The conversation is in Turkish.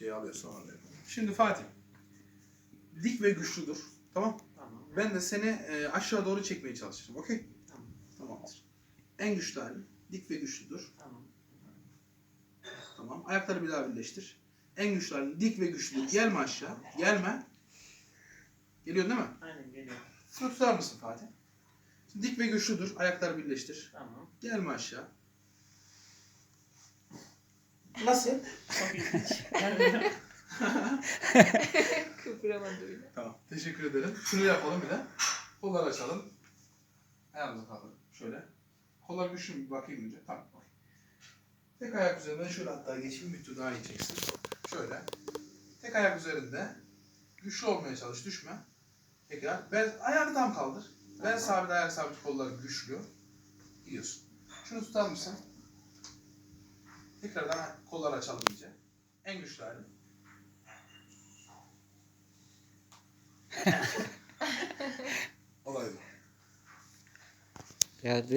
Türkçeyi alıyorsun onu diyorum. Şimdi Fatih. Dik ve güçlü dur. Tamam. Tamam. Ben de seni e, aşağı doğru çekmeye çalışırım. Okey? Tamam. Tamamdır. En güçlü halin. Dik ve güçlü dur. Tamam. Tamam. Ayakları bir daha birleştir. En güçlü halin. Dik ve güçlü dur. Gelme aşağı. Gelme. Geliyorsun değil mi? Aynen geliyor. Şunu tutar mısın Fatih? Şimdi dik ve güçlü dur. Ayakları birleştir. Tamam. Gelme aşağı. Nasıl? Çok ilginç. Kıpıramadı bile. Tamam. Teşekkür ederim. Şunu yapalım bir de. Kolları açalım. Ayağımızı kaldırın. Şöyle. Kollar güçlü mü? Bakayım önce. Tamam. okey. Tek ayak üzerinde şöyle hatta geçeyim. Bir tur daha iyi çeksin. Şöyle. Tek ayak üzerinde. Güçlü olmaya çalış. Düşme. Tekrar. Ben, ayağını tam kaldır. Ben Tamam. sabit ayak sabit kolları güçlü. Gidiyorsun. Şunu tutar mısın? Tekrardan kolları açalım iyice. En güçlü hali. Olay bu. Ya